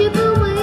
chứ không away.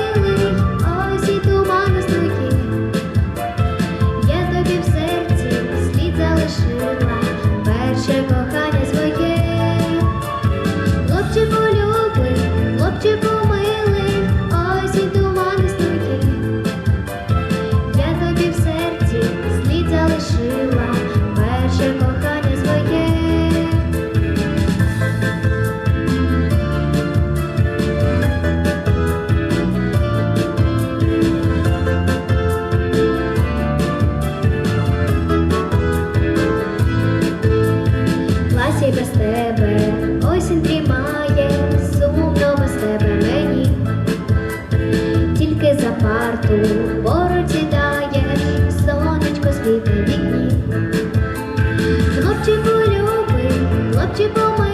Парту поруч сідає сонечко світе в вікні. Хлопчику любий, хлопчику